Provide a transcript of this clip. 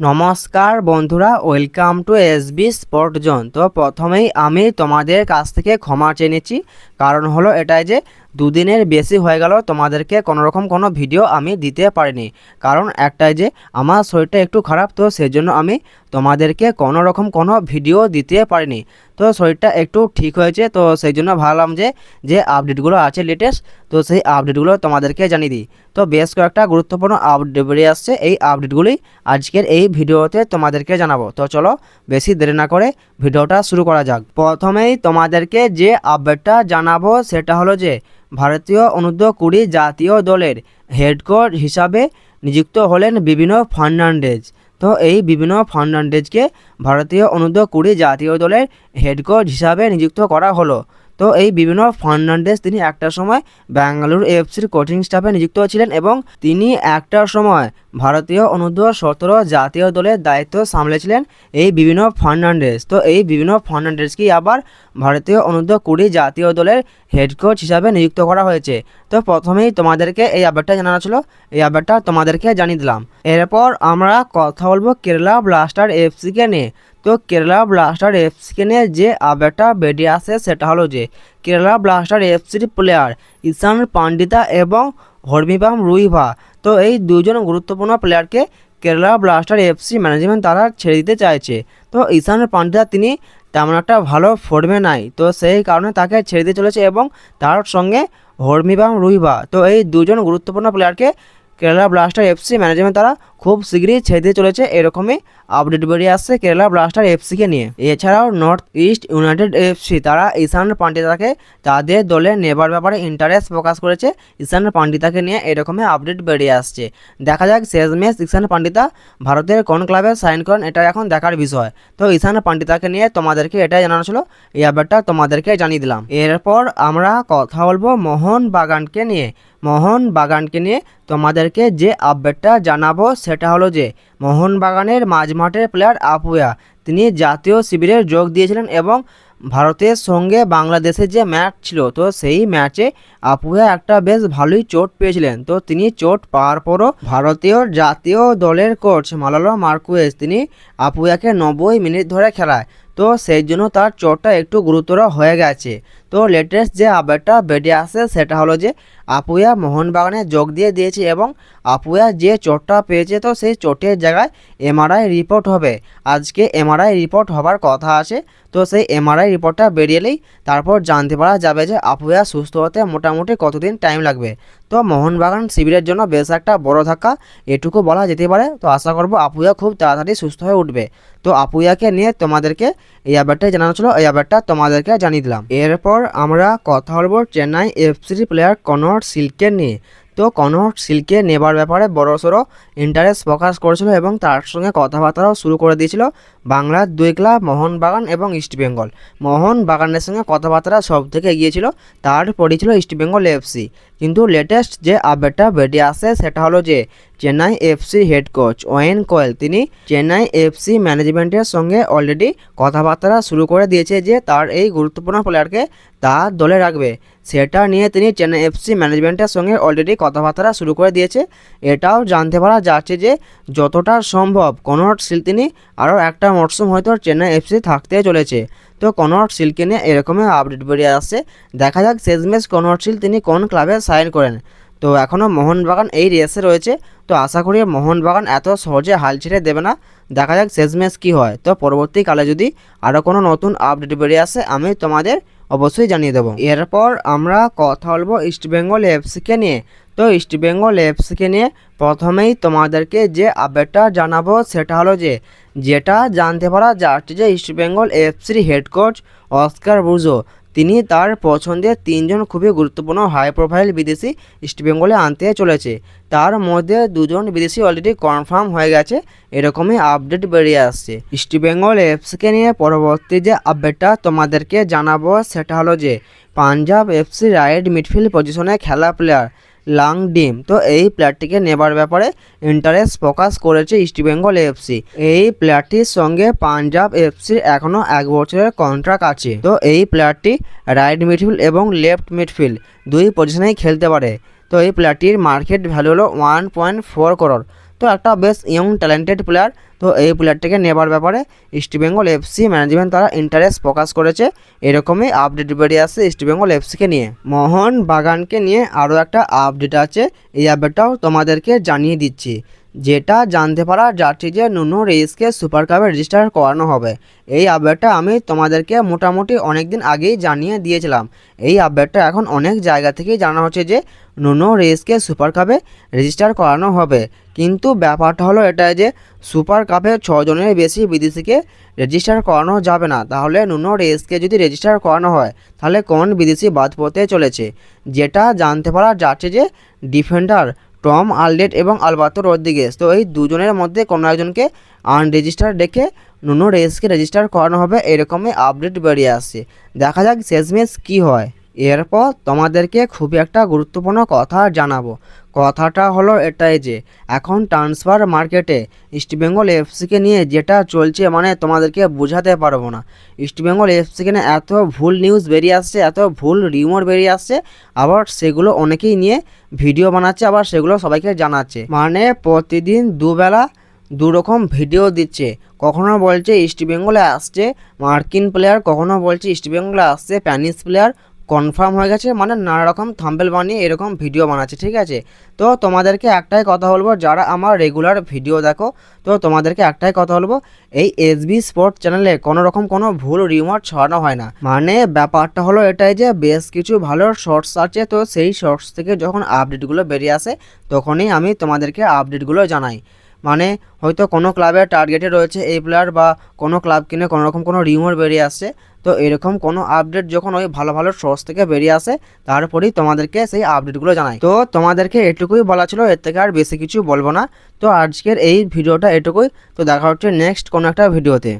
নমস্কার বন্ধুরা welcome to S B sport zone তো প্রথমেই আমি তোমাদের কাছ থেকে ক্ষমা চেনেছি কারণ হলো এটাই যে দুদিনের বেশি হয়ে গেল তোমাদেরকে কোনো রকম কোনো ভিডিও আমি দিতে পারিনি। কারণ একটাই যে, আমার শরীরটা একটু খারাপ, তো সেই জন্য আমি তোমাদেরকে কোনো রকম কোনো ভিডিও দিতে পারিনি। তো শরীরটা একটু ঠিক হয়েছে, তো সেই জন্য ভাবলাম যে যে আপডেটগুলো আছে লেটেস্ট তো সেই আপডেটগুলো তোমাদেরকে জানিয়ে দিই। তো বেশ কয়েকটা গুরুত্বপূর্ণ আপডেট বেরিয়ে আসছে, এই আপডেটগুলি আজকের এই ভিডিওতে তোমাদেরকে জানাব। তো চলো বেশি দেরি না করে ভিডিওটা শুরু করা যাক। প্রথমেই তোমাদেরকে যে আপডেটটা জানাব, সেটা হলো যে ভারতীয় অনূর্ধ্ব কুড়ি জাতীয় দলের হেড কোচ হিসাবে নিযুক্ত হলেন বিভিন্ন ফার্নান্ডেজ। তো এই বিভিন্ন ফার্নান্ডেজকে ভারতীয় অনূর্ধ্ব কুড়ি জাতীয় দলের হেড কোচ হিসাবে নিযুক্ত করা হলো। তো এই বিভিন্ন ফার্নান্ডেজ তিনি একটা সময় ব্যাঙ্গালুরু এফসির কোচিং স্টাফে নিযুক্ত ছিলেন এবং তিনি একটা সময় ভারতীয় অনূর্ধ্ব সতেরো জাতীয় দলের দায়িত্ব সামলেছিলেন এই বিভিন্ন ফার্নান্ডেজ তো এই বিভিন্ন ফার্নান্ডেজকেই আবার ভারতীয় অনূর্ধ্ব কুড়ি জাতীয় দলের হেড কোচ হিসাবে নিযুক্ত করা হয়েছে। তো প্রথমেই তোমাদেরকে এই আপডেটটা জানানো ছিল। এই আপডেটটা তোমাদেরকে জানিয়ে দিলাম। এরপর আমরা কথা বলব কেরালা ব্লাস্টার এফসিকে নিয়ে। তো কেরালা ব্লাস্টার এফসিকে নিয়ে যে আপডেটটা বেরিয়ে আসে সেটা হলো যে, কেরালা ব্লাস্টার এফসির প্লেয়ার ঈশান পান্ডিতা এবং হরমিবাম রুইভা। তো এই দুজন গুরুত্বপূর্ণ প্লেয়ারকে কেরালা ব্লাস্টার এফসি ম্যানেজমেন্ট তারা ছেড়ে দিতে চাইছে। তো ঈশান পান্ডিতা তিনি তেমন একটা ভালো ফর্মে নাই। তো সেই কারণে তাকে ছেড়ে দিয়ে চলেছে এবং তার সঙ্গে হরমিবাম রুইভা। তো এই দুজন গুরুত্বপূর্ণ প্লেয়ারকে কেরালা ব্লাস্টার এফসি ম্যানেজমেন্ট তারা খুব শীঘ্রই ছেড়ে চলেছে এরকমই আপডেট বেরিয়ে আসছে কেরালা ব্লাস্টার এফসিকে নিয়ে। এছাড়াও নর্থ ইস্ট ইউনাইটেড এফসি তারা ঈশান পান্ডিতাকে, তাদের দলে নেবার ব্যাপারে ইন্টারেস্ট প্রকাশ করেছে ঈশান পান্ডিতাকে নিয়ে এরকমই আপডেট বেরিয়ে আসছে। দেখা যাক শেষমেশ ঈশান পান্ডিতা ভারতের কোন ক্লাবে সাইন করেন, এটা এখন দেখার বিষয়। তো ঈশান পান্ডিতাকে নিয়ে তোমাদেরকে এটাই জানানো ছিল, এই আপডেটটা তোমাদেরকে জানিয়ে দিলাম। এরপর আমরা কথা বলব মোহন বাগানকে নিয়ে। মোহন বাগানকে নিয়ে তোমাদেরকে যে আপডেটটা জানাব সেটা হলো যে মোহনবাগানের মাঝমাঠের প্লেয়ার আপুয়া। তিনি জাতীয় শিবিরে যোগ দিয়েছিলেন এবং ভারতের সঙ্গে বাংলাদেশের যে ম্যাচ ছিল, তো সেই ম্যাচে আপুয়া একটা বেশ ভালোই চোট পেয়েছিলেন। তো তিনি চোট পাওয়ার পরও ভারতীয় জাতীয় দলের কোচ মালালো মার্কুয়েস তিনি আপুয়াকে নব্বই মিনিট ধরে খেলায়। তো সেই জন্য তার চোটটা একটু গুরুতর হয়ে গেছে। তো লেটেস্ট যে আপডেটটা বেরিয়ে আসে সেটা হলো যে আপুয়া মোহনবাগানে যোগ দিয়ে দিয়েছে এবং আপুয়া যে চোটটা পেয়েছে তো সেই চোটের জায়গায় এমআরআই রিপোর্ট হবে। আজকে এমআরআই রিপোর্ট হবার কথা আছে। তো সেই এমআরআই রিপোর্টটা বেরিয়েলেই তারপর জানতে পারা যাবে যে আপুয়া সুস্থ হতে মোটামুটি কতদিন টাইম লাগবে। তো মোহনবাগান শিবিরের জন্য বেশ একটা বড় ধাক্কা, এটুকু বলা যেতে পারে। তো আশা করব আপুয়া খুব তাড়াতাড়ি সুস্থ হয়ে উঠবে। তো আপুয়াকে নিয়ে তোমাদেরকে এই আপডেটটাই জানানো ছিল। এই আপডেটটা তোমাদেরকে জানিয়ে দিলাম। এরপর আমরা কথা বলব চেন্নাই এফসি প্লেয়ার কনর সিল্কে নিয়ে। তো কনর সিল্কে নেবার ব্যাপারে বড়সড় ইন্টারেস্ট প্রকাশ করেছিল এবং তার সঙ্গে কথাবার্তাও শুরু করে দিয়েছিল। বাংলার দুই ক্লাব মোহনবাগান এবং ইস্টবেঙ্গল মোহনবাগানের সঙ্গে কথাবার্তা সব থেকে এগিয়েছিল তারপরই ছিল ইস্টবেঙ্গল এফসি কিন্তু লেটেস্ট যে আপডেটটা বেরিয়ে আসে সেটা হলো যে, Chennai FC head coach Owen Coyle, তিনি চেন্নাই এফসি ম্যানেজমেন্টের সঙ্গে অলরেডি কথাবার্তা শুরু করে দিয়েছে যে, তার এই গুরুত্বপূর্ণ প্লেয়ারকে তার দলে রাখবে। সেটা নিয়ে তিনি চেন্নাই এফসি ম্যানেজমেন্টের সঙ্গে অলরেডি কথাবার্তা শুরু করে দিয়েছে। এটাও জানতে পারা যাচ্ছে যে, যতটা সম্ভব সিল তিনি আরও একটা মরশুম হয়তো চেন্নাই এফসি থাকতে চলেছে। তো কনট সিলকে নিয়ে এরকমই আপডেট বেরিয়ে আসছে। দেখা যাক শেষমেশ কনট সিল তিনি কোন ক্লাবে সাইন করেন। তো এখনও মোহনবাগান এই রেসে রয়েছে। তো আশা করি মোহনবাগান এত সহজে হাল ছেড়ে দেবে না। দেখা যাক শেষমেশ কী হয়। তো পরবর্তীকালে যদি আরও কোনো নতুন আপডেট বেরিয়ে আসে, আমি তোমাদের অবশ্যই জানিয়ে দেবো। এরপর আমরা কথা বলব ইস্টবেঙ্গল এফসিকে নিয়ে। তো ইস্টবেঙ্গল এফসিকে নিয়ে প্রথমেই তোমাদেরকে যে আপডেটটা জানাব সেটা হলো যে, যেটা জানতে পারা যাচ্ছে যে ইস্টবেঙ্গল এফসির হেড কোচ অস্কার বুজো তিনি তার পছন্দের তিনজন খুবই গুরুত্বপূর্ণ হাই প্রোফাইল বিদেশি ইস্টবেঙ্গলে আনতে চলেছে। তার মধ্যে দুজন বিদেশি অলরেডি কনফার্ম হয়ে গেছে, এরকমই আপডেট বেরিয়ে আসছে। ইস্টবেঙ্গল এফসিকে নিয়ে পরবর্তী যে আপডেটটা তোমাদেরকে জানাব, সেটা হলো যে পাঞ্জাব এফসি রাইট মিডফিল্ড পজিশনে খেলা প্লেয়ার লাং ডিম। তো এই প্লেয়ারটিকে নেবার ব্যাপারে ইন্টারেস্ট প্রকাশ করেছে ইস্টবেঙ্গল এফসি এই প্লেয়ারটির সঙ্গে পাঞ্জাব এফসির এখনও এক বছরের কন্ট্রাক্ট আছে। তো এই প্লেয়ারটি রাইট মিডফিল্ড এবং লেফট মিডফিল্ড দুই পজিশনেই খেলতে পারে। তো এই প্লেয়ারটির মার্কেট ভ্যালু হলো ওয়ান পয়েন্ট ফোর করোড় তো একটা বেশ ইয়ং ট্যালেন্টেড প্লেয়ার তো এই প্লেয়ারটিকে নেবার ব্যাপারে ইস্টবেঙ্গল এফসি ম্যানেজমেন্ট তারা ইন্টারেস্ট প্রকাশ করেছে। এরকমই আপডেট বেরিয়ে আসছে ইস্টবেঙ্গল এফসিকে নিয়ে। মোহন বাগানকে নিয়ে আরও একটা আপডেট আছে। এই আপডেটটাও তোমাদেরকে জানিয়ে দিচ্ছি। যেটা জানতে পারা যাচ্ছে যে নুনু রেইসকে সুপার কাপে রেজিস্টার করানো হবে। এই আপডেটটা আমি তোমাদেরকে মোটামুটি অনেক দিন আগেই জানিয়ে দিয়েছিলাম। এই আপডেটটা এখন অনেক জায়গা থেকেই জানা হচ্ছে যে নুনো রেইসকে সুপার কাপে রেজিস্টার করানো হবে। কিন্তু ব্যাপারটা হলো এটাই যে সুপার কাপে ছজনের বেশি বিদেশিকে রেজিস্টার করানো যাবে না। তাহলে নুনো রেইসকে যদি রেজিস্টার করানো হয়, তাহলে কোন বিদেশি বাদ পড়তে চলেছে? যেটা জানতে পারা যাচ্ছে যে ডিফেন্ডার টম আলডেট এবং আলবাতো রদ্রিগেস তো এই দুজনের মধ্যে কোনো একজনকে আনরেজিস্টার ডেকে নুনো রেসকে রেজিস্টার করানো হবে, এরকমই আপডেট বেরিয়ে আসছে। দেখা যাক শেষমেশ কী হয়। এরপর তোমাদেরকে খুবই একটা গুরুত্বপূর্ণ কথা জানাব। কথাটা হলো এটাই যে, এখন ট্রান্সফার মার্কেটে ইস্টবেঙ্গল এফসিকে নিয়ে যেটা চলছে মানে তোমাদেরকে বোঝাতে পারব না। ইস্টবেঙ্গল এফসিকে নিয়ে এত ভুল নিউজ বেরিয়ে আসছে, এত ভুল রিউমার বেরিয়ে আসছে, আবার সেগুলো অনেকেই নিয়ে ভিডিও বানাচ্ছে, আবার সেগুলো সবাইকে জানাচ্ছে। মানে প্রতিদিন দুবেলা দু রকম ভিডিও দিচ্ছে। কখনো বলছে ইস্টবেঙ্গলে আসছে মার্কিন প্লেয়ার কখনো বলছে ইস্টবেঙ্গলে আসছে স্প্যানিশ প্লেয়ার কনফার্ম হয়ে গেছে মানে নানা রকম থাম্বেল বানিয়ে এরকম ভিডিও বানাচ্ছে, ঠিক আছে? তো তোমাদেরকে একটাই কথা বলব, যারা আমার রেগুলার ভিডিও দেখো, তো তোমাদেরকে একটাই কথা বলব, এই এসবি স্পোর্ট চ্যানেলে কোনো রকম কোনো ভুল রিউমার ছড়ানো হয় না। মানে ব্যাপারটা হলো এটাই যে, বেশ কিছু ভালো শর্টস আছে, তো সেই শর্টস থেকে যখন আপডেটগুলো বেরিয়ে আসে, তখনই আমি তোমাদেরকে আপডেটগুলো জানাই। মানে হয়তো কোনো ক্লাবের টার্গেটে রয়েছে এই প্লেয়ার বা কোনো ক্লাব কিনে কোনো রকম কোনো রিউমার বেরিয়ে আসছে তো এরকম কোনো আপডেট যখন ওই ভালো ভালো সোর্স থেকে বেরিয়ে আসে, তারপরেই তোমাদেরকে সেই আপডেটগুলো জানাই। তো তোমাদেরকে এটুকুই বলা ছিল, এর থেকে আর বেশি কিছু বলব না। তো আজকের এই ভিডিওটা এটুকুই। তো দেখা হচ্ছে নেক্সট কোনো একটা ভিডিওতে।